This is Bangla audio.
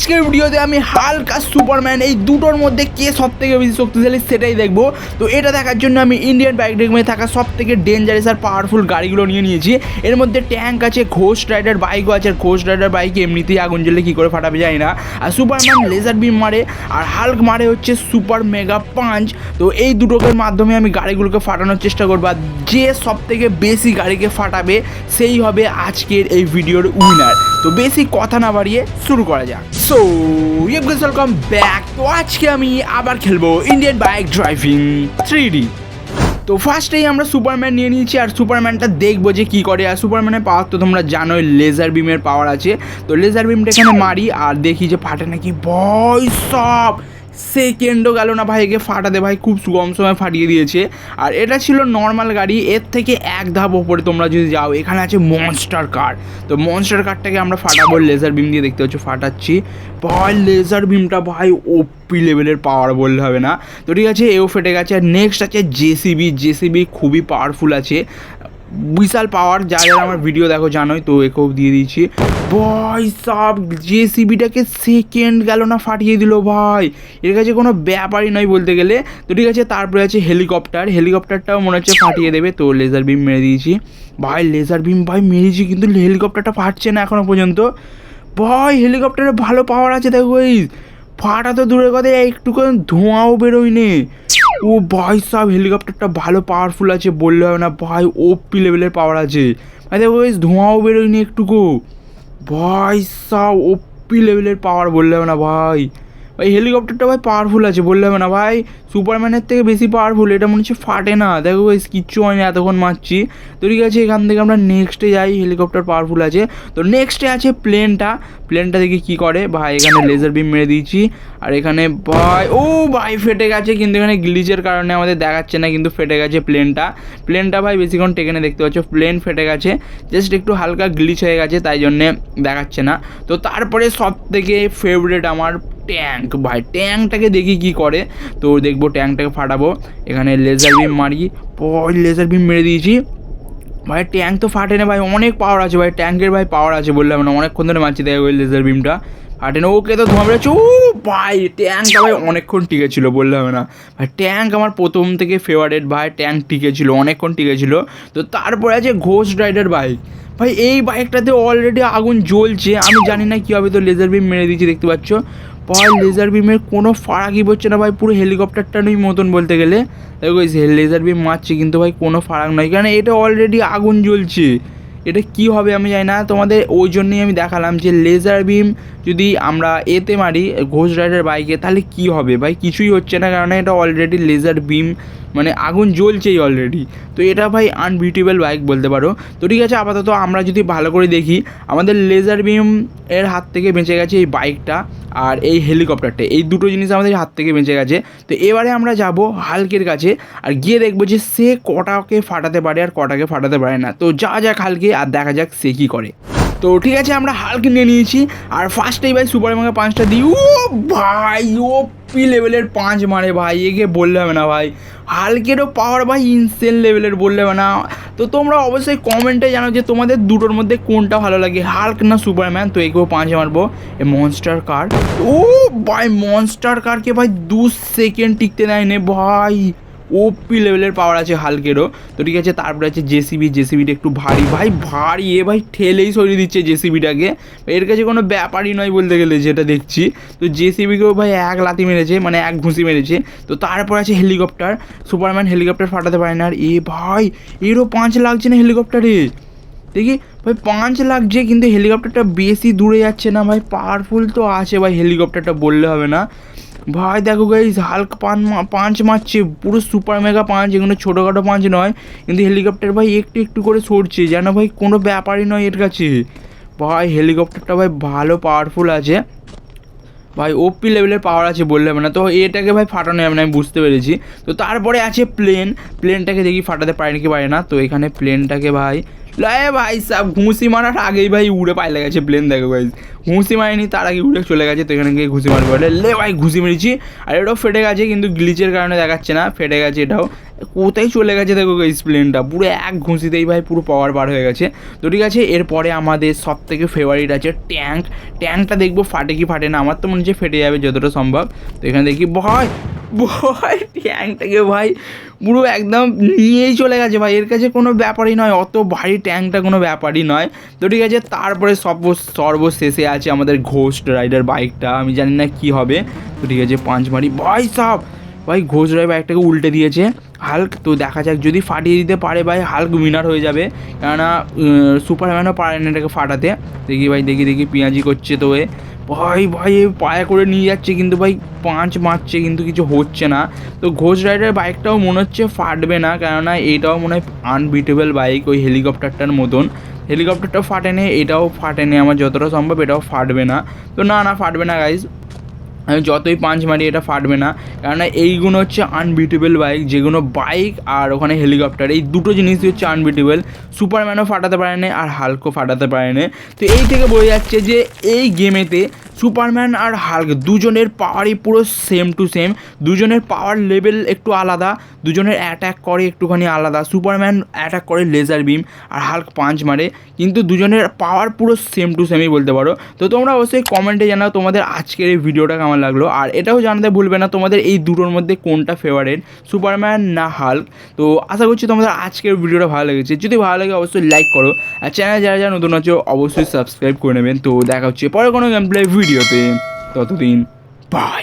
আজকের ভিডিওতে আমি হালকা সুপারম্যান এই দুটোর মধ্যে কে সব থেকে বেশি শক্তিশালী সেটাই দেখব। তো এটা দেখার জন্য আমি ইন্ডিয়ান বাইক ডেকমে থাকা সব থেকে ডেঞ্জারাস আর পাওয়ারফুল গাড়িগুলো নিয়ে নিয়েছি। এর মধ্যে ট্যাঙ্ক আছে ঘোষ রাইডার বাইকও আছে। আর ঘোষ রাইডার বাইক এমনিতেই আগুন জ্বলে কী করে ফাটাবে যায় না। আর সুপারম্যান লেজার বিম মারে, আর হাল্ক মারে হচ্ছে সুপার মেগা পাঞ্চ তো এই দুটোকের মাধ্যমে আমি গাড়িগুলোকে ফাটানোর চেষ্টা করব, আর যে সব থেকে বেশি গাড়িকে ফাটাবে, সেই হবে আজকের এই ভিডিওর উইনার তো বেশি কথা না বাড়িয়ে শুরু করা যাক। সো ওয়েলকাম ব্যাক তো আজকে আমি আবার খেলব Indian bike driving three D তো ফার্স্টেই আমরা সুপারম্যান নিয়ে নিয়েছি আর সুপারম্যানটা দেখব যে কী করে। আর সুপারম্যানের পাওয়ার তো তোমরা জানোই লেজার বিমের পাওয়ার আছে। তো লেজার বিমটা এখানে মারি আর দেখি যে ফাটে নাকি ভয় সব। সেকেন্ডও গেল না ভাই একে ফাটাতে। ভাই খুব কম সময় ফাটিয়ে দিয়েছে। আর এটা ছিল নর্মাল গাড়ি। এর থেকে এক ধাপ ওপরে তোমরা যদি যাও, এখানে আছে মনস্টার কার তো মনস্টার কারটাকে আমরা ফাটাবো লেজার বিম দিয়ে দেখতে পাচ্ছ, ফাটাচ্ছি। ভাই লেজার বিমটা ভাই ওপি লেভেলের পাওয়ার বললে হবে না। তো ঠিক আছে, এও ফেটে গেছে। আর নেক্সট আছে জেসিবি জেসিবি খুবই পাওয়ারফুল আছে। বিশাল পাওয়ার যা যারা আমার ভিডিও দেখো জানোই, তো একেও দিয়ে দিয়েছি। ভাই সব জেসিবিটাকে সেকেন্ড গেল না, ফাটিয়ে দিল ভাই। এর কাছে কোনো ব্যাপারই নয় বলতে গেলে। তো ঠিক আছে, তারপরে আছে হেলিকপ্টার হেলিকপ্টারটাও মনে হচ্ছে ফাটিয়ে দেবে, তো লেজার বিম মেরে দিয়েছি। ভাই লেজার বিম ভাই মেরেছি, কিন্তু হেলিকপ্টারটা ফাটছে না এখনও পর্যন্ত। ভাই হেলিকপ্টারে ভালো পাওয়ার আছে, দেখো এই ফাটা তো দূরের কথা একটু করে ধোঁয়াও বেরোয় নে ও ভাই সব, হেলিকপ্টারটা ভালো পাওয়ারফুল আছে বললে হবে না। ভাই ওপি লেভেলের পাওয়ার আছে। দেখো এই ধোঁয়াও বেরোয়নি একটুকু। ভাই সব ওপি লেভেলের পাওয়ার বললে হবে না ভাই। ভাই হেলিকপ্টারটা ভাই পাওয়ারফুল আছে, বললে হবে না। ভাই সুপারম্যানের থেকে বেশি পাওয়ারফুল এটা মনে হচ্ছে ফাটে না। দেখো ভাই কিচ্ছু হয়নি এতক্ষণ মারছি। তো ঠিক আছে, এখান থেকে আমরা নেক্সটে যাই হেলিকপ্টার পাওয়ারফুল আছে। তো নেক্সটে আছে প্লেনটা প্লেনটা দেখি কি করে। ভাই, এখানে লেজার বিম মেরে দিয়েছি। আর এখানে ভাই, ও ভাই, ফেটে গেছে। কিন্তু এখানে গ্লিচের কারণে আমাদের দেখাচ্ছে না, কিন্তু ফেটে গেছে প্লেনটা প্লেনটা ভাই, বেশিক্ষণ টেকেনে দেখতে পাচ্ছ? প্লেন ফেটে গেছে। জাস্ট একটু হালকা গ্লিচ হয়ে গেছে, তাই জন্যে দেখাচ্ছে না। তো তারপরে সব থেকে ফেভারেট আমার ট্যাঙ্ক। ভাই, ট্যাঙ্কটাকে দেখি কি করে। তো দেখব ট্যাঙ্কটাকে ফাটাবো। এখানে লেজার বিম মারি। পর লেজার বিম মেরে দিয়েছি। ভাই, ট্যাঙ্ক তো ফাটে না ভাই, অনেক পাওয়ার আছে ভাই। ট্যাঙ্কের ভাই পাওয়ার আছে বললাম না, অনেকক্ষণ ধরে মারছি দেখো ওই লেজার বিমটা ফাটে না, ওকে তো ধোঁয়া বেরোচ্ছে। ও ভাই, ট্যাঙ্কটা ভাই অনেকক্ষণ টিকে ছিল বললে হবে না। ভাই, ট্যাঙ্ক আমার প্রথম থেকে ফেভারেট ভাই, ট্যাঙ্ক টিকে ছিল, অনেকক্ষণ টিকে ছিল। তো তারপরে আছে ঘোষ রাইডার বাইক ভাই, এই বাইকটাতে অলরেডি আগুন জ্বলছে, আমি জানি না কী হবে তো লেজার বিম মেরে দিয়েছি, দেখতে পাচ্ছ? ভাই লেজার বিমের কোনো ফারাকই পড়ছে না ভাই, পুরো হেলিকপ্টারটা নই মতন বলতে গেলে। দেখো লেজার বিম মারছে, কিন্তু ভাই কোনো ফারাক নয়। কারণ এটা অলরেডি আগুন জ্বলছে। এটা কি হবে আমি জানি না। তোমাদের ওই জন্যই আমি দেখালাম যে লেজার বিম যদি আমরা এতে মারি ঘোষ রাইডার বাইকে তাহলে কি হবে? ভাই, কিছুই হচ্ছে না, কারণ এটা অলরেডি লেজার বিম মানে আগুন জ্বলছেই অলরেডি তো এটা ভাই আনবিউটেবল বাইক বলতে পারো। তো ঠিক আছে, আপাতত আমরা যদি ভালো করে দেখি, আমাদের লেজার বিম এর হাত থেকে বেঁচে গেছে এই বাইকটা আর এই হেলিকপ্টারটা এই দুটো জিনিস আমাদের হাত থেকে বেঁচে গেছে। তো এবারে আমরা যাব হালকের কাছে আর গিয়ে দেখব যে সে কটাকে ফাটাতে পারে আর কটাকে ফাটাতে পারে না। তো যা যাক হালকে আর দেখা যাক সে কী করে। তো ঠিক আছে, আমরা হালকে নিয়ে নিয়েছি। আর ফার্স্টেই ভাই সুপার মাঙ্গা পাঁচটা দিই। ও ভাই, ও পি লেভেলের পাঁচ মারে ভাই, একে বললে হবে না ভাই। হালকেরও পাওয়ার ভাই ইনসেন লেভেলের বললে হবে না। তো তোমরা অবশ্যই কমেন্টে জানো যে তোমাদের দুটোর মধ্যে কোনটা ভালো লাগে হালক না সুপারম্যান তো একেও পাঁচ মারবো। এ মনস্টার কার ও ভাই মনস্টার কারকে ভাই দু সেকেন্ড টিকতে দেয় নে ভাই। ওপি লেভেলের পাওয়ার আছে হালকেরও। তো ঠিক আছে, তারপরে আছে জেসিবি জেসিবিটা একটু ভারী। ভাই, ভারী এ ভাই, ঠেলেই সরিয়ে দিচ্ছে জেসিবিটাকে এর কাছে কোনো ব্যাপারই নয় বলতে গেলে, যেটা দেখছি। তো জেসিবিকেও ভাই এক লাতি মেরেছে মানে এক ঘুষি মেরেছে। তো তারপর আছে হেলিকপ্টার। সুপারম্যান হেলিকপ্টার ফাটাতে পারে না। আর এ ভাই, এরও পাঁচ লাগছে না হেলিকপ্টারে। দেখি, ভাই, পাঁচ লাগছে, কিন্তু হেলিকপ্টারটা বেশি দূরে যাচ্ছে না, ভাই। পাওয়ারফুল তো আছে, ভাই, হেলিকপ্টারটা বললে হবে না। ভাই, দেখো গাইজ হালকা পান পাঁচ মারছে, পুরো সুপার মেগা পাঁচ, এগুলো ছোটোখাটো পাঁচ নয়, কিন্তু হেলিকপ্টার ভাই একটু একটু করে সরছে, যেন ভাই কোনো ব্যাপারই নয় এর কাছে। ভাই হেলিকপ্টারটা ভাই ভালো পাওয়ারফুল আছে। ভাই ওপি লেভেলের পাওয়ার আছে বললে হবে না তো এটাকে ভাই ফাটানো যাবে না, আমি বুঝতে পেরেছি। তো তারপরে আছে প্লেন প্লেনটাকে দেখি ফাটাতে পারে নাকি পারে না, তো এখানে প্লেনটাকে ভাই লয় ভাই, সাব ঘুষি মারার আগেই ভাই উড়ে পাইলে গেছে প্লেন দেখো ভাই ঘুষি মারিনি, তার আগে উড়ে চলে গেছে, তো এখানে গিয়ে ঘুষি মারি বলে লে ভাই, ঘুষি মেরেছি। আর এটাও ফেটে গেছে, কিন্তু গ্লিচের কারণে দেখাচ্ছে না, ফেটে গেছে এটাও। কোথায় চলে গেছে দেখো গাইস প্লেনটা পুরো এক ঘুষিতেই ভাই পুরো পাওয়ার বার হয়ে গেছে। তো ঠিক আছে, এরপরে আমাদের সব থেকে ফেভারিট আছে ট্যাঙ্ক ট্যাঙ্কটা দেখব ফাটে কি ফাটে না, আমার তো মনে হচ্ছে ফেটে যাবে যতটা সম্ভব। তো এখানে দেখি ভয় ভয় ট্যাঙ্কটাকে ভাই, পুরো একদম নিয়েই চলে গেছে ভাই। এর কাছে কোনো ব্যাপারই নয়, অত ভারী ট্যাঙ্কটা কোনো ব্যাপারই নয়। তো ঠিক আছে, তারপরে সব সর্বশেষে আছে আমাদের ঘোস্ট রাইডার বাইকটা আমি জানি না কি হবে। তো ঠিক আছে, পাঁচ মারি। ভাই সব, ভাই ঘোষ রায় বাইকটাকে উল্টে দিয়েছে। হাল্ক তো দেখা যাক, যদি ফাটিয়ে দিতে পারে ভাই হাল্ক উইনার হয়ে যাবে। কেননা সুপারম্যানও পারে না এটাকে ফাটাতে। দেখি ভাই, দেখি দেখি, পিঁয়াজি করছে তো এ। ভাই ভাই পায়া করে নিয়ে যাচ্ছে কিন্তু ভাই, পাঁচ মারছে কিন্তু কিছু হচ্ছে না। তো ঘোষ রাইডার বাইকটাও মনে হচ্ছে ফাটবে না, কেননা এটাও মনে হয় আনবিটেবল বাইক ওই হেলিকপ্টারটার মতন। হেলিকপ্টারটাও ফাটেনি, এটাও ফাটেনি, আমার যতটা সম্ভব এটাও ফাটবে না। তো না না, ফাটবে না গাইজ আমি যতই পাঞ্চ মারি, এটা ফাটবে না। কেননা এইগুলো হচ্ছে আনবিটেবল বাইক যেগুলো বাইক আর ওখানে হেলিকপ্টার এই দুটো জিনিসই হচ্ছে আনবিটেবল সুপারম্যানও ফাটাতে পারে না আর হালকো ফাটাতে পারে না তো এই থেকে বোঝা যাচ্ছে যে এই গেমেতে সুপারম্যান আর হাল্ক দুজনের পাওয়ারই পুরো সেম টু সেম দুজনের পাওয়ার লেভেল একটু আলাদা, দুজনের অ্যাটাক করে একটুখানি আলাদা। সুপারম্যান অ্যাটাক করে লেজার বিম আর হাল্ক পাঞ্চ মারে, কিন্তু দুজনের পাওয়ার পুরো সেম টু সেমই বলতে পারো। তো তোমরা অবশ্যই কমেন্টে জানাও তোমাদের আজকের এই ভিডিওটা কেমন লাগল। আর এটাও জানাতে ভুলবে না, তোমাদের এই দুটোর মধ্যে কোনটা ফেভারেট সুপারম্যান না হাল্ক। তো আশা করছি তোমাদের আজকের ভিডিওটা ভালো লেগেছে। যদি ভালো লাগে অবশ্যই লাইক করো। আর চ্যানেল যারা যারা নতুন আছো, অবশ্যই সাবস্ক্রাইব করে নেবেন। তো দেখা হচ্ছে পরে কোনো গেম প্লে ভিডিওতে ততদিন বাই